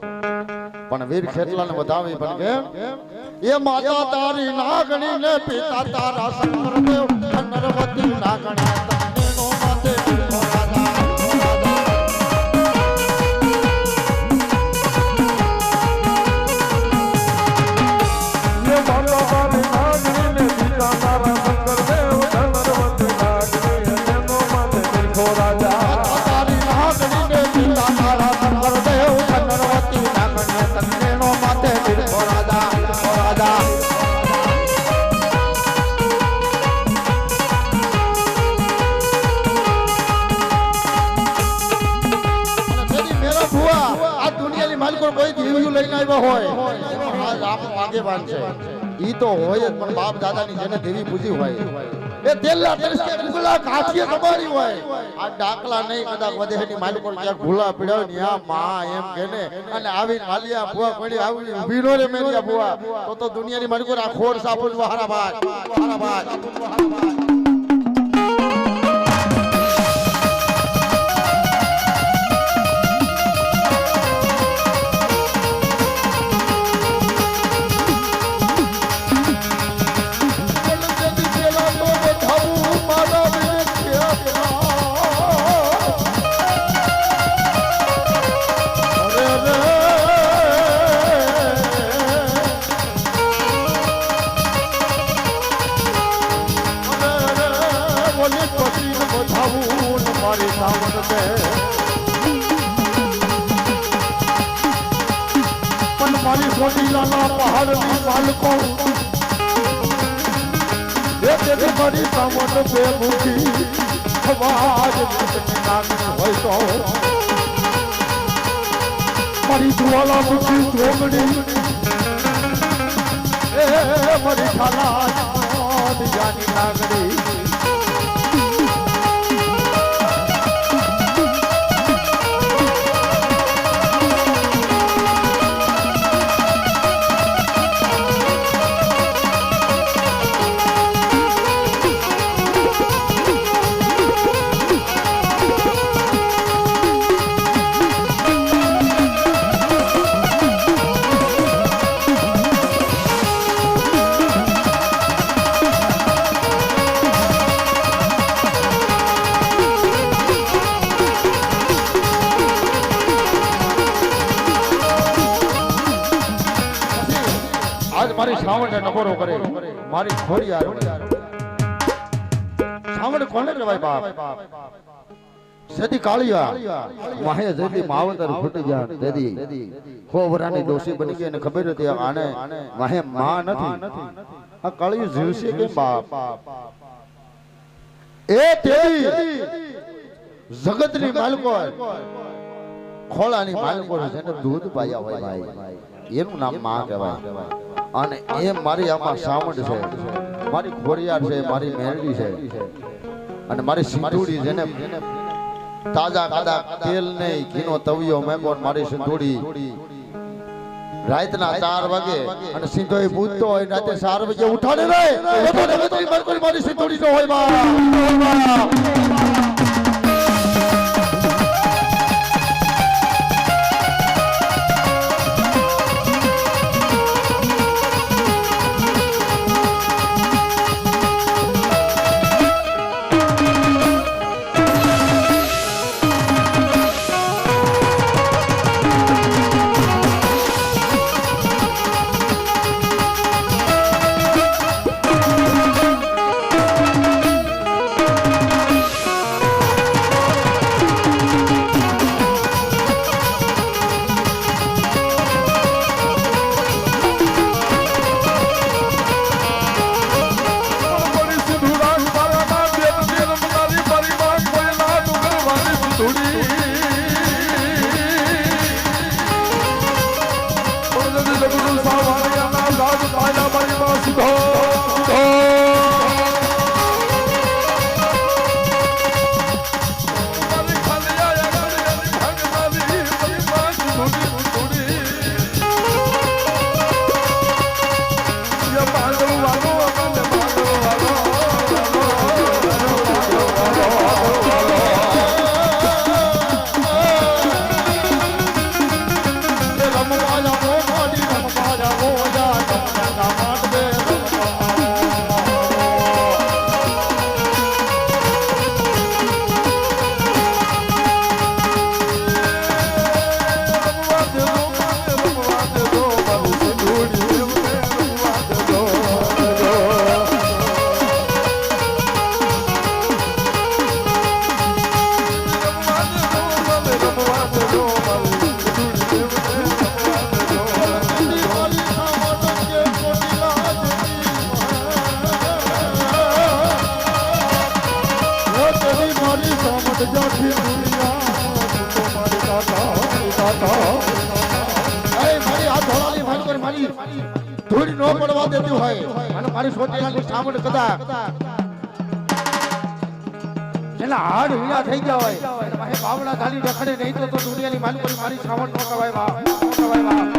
પણ વીર ખેતલાને વધાવી પણ કે એ માતા તારી નાગણી ને પિતા તારા શંકર નરવતી નાગણી હોય. રામ આગેવાન છે. ઈ તો હોય જ, પણ બાપ દાદાની જેને દેવી પૂજી હોય. એ તેલના તરસ્કે ગુગલા કાઠીએ તમારી હોય. આ ડાકલા નહીં, કદાચ વધેની પર ક્યાંક ભૂલા પડ્યો ને આ માં એમ કે ને અને આવી માલિયા ભુવા પડી આવી ઊભી નો રે મેલિયા ભુવા. તો તો દુનિયાની પર આ ખોર સાબુ વહારા ભાઈ વહારા ભાઈ મારી સાવન બે પણ મારી સોટીલાના પહાડની માલકો એ મારી સાવન બે મુખી અવાજ હોય તો. મારી જ્વાલા મુખી ધોગડી મારી ખાલા જાની નાગણી આજ મારી શ્રાવણ નકોરો કરે. મારી ખોડિયાર શ્રાવણ કોને કહેવાય બાપ? સદી કાળિયા, માહે જેદી માવતર ફૂટી ગયા તેદી ખોવરાની દોષી બની ગઈ અને ખબર હતી આને માહે માં નથી. આ કાળિયું જીવશે કે બાપ? એ તેદી જગતની માલકો ખોળાની માલકો જેને દૂધ પાયા હોય ભાઈ એનું નામમાં કહેવાય. અને એ મારી આમાં સાવંડ છે. મારી ખોડિયાર છે, મારી મેરડી છે. અને મારી સિંધુડી જેને તાજા કાદા તેલ નહીં, ઘીનો તવિયો મેકો મારી સિંધુડી. રાતના ચાર વાગે અને સિંધો પૂછતો હોય, રાતે ચાર વાગે ઉઠાડે રે મારી સિંધુડી નો હોય துடி ધૂળ ન પડવા દેતી હોય અને મારી સોટી લાગુ સાંભળ કદા એના હાડ વીણા થઈ ગયા હોય બાવડા ખાલી રખડે નહીં તો દુનિયાની માલપુરી મારી કવાય કવાય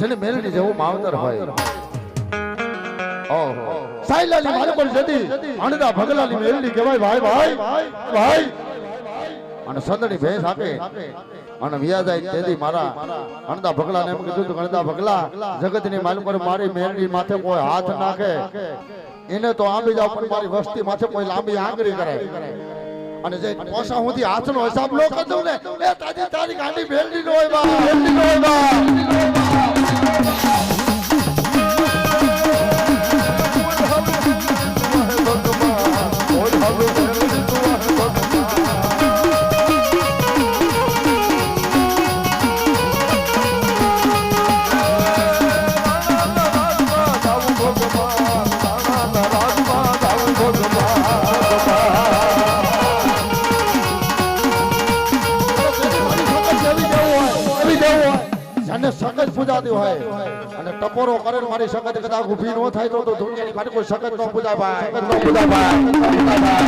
જેની મેલડી જેવું માવતર હોય. ઓહો. સાઈલાની મારી પણ જતી, અણદા ભગલાની મેલડી કહેવાય, ભાઈ ભાઈ ભાઈ. અને સંદડી ભેંસ આપે. અને વિયા જાય તેથી મારા અણદા ભગલાને એમ કીધું તું અણદા ભગલા, જગતની માલુમ પર મારી મેલડી માથે કોઈ હાથ નાખે. એને તો આંબી જાવ, પણ મારી વસ્તી માથે કોઈ લાંબી આંગળી કરે અને જે પોસા હુંથી હાથનો હિસાબ લો કરતો ને, એ તાજી તારી ગાંડી ભેલડી નો નો હોય બા જેને સખત પૂજાતી હોય. અને ટપોરો કરે મારી સખત કદાચ ઊભી ન થાય તો દુનિયાની મારી કોઈ સખત ન પૂજાય ભાઈ. સખત ન પૂજાય ભાઈ.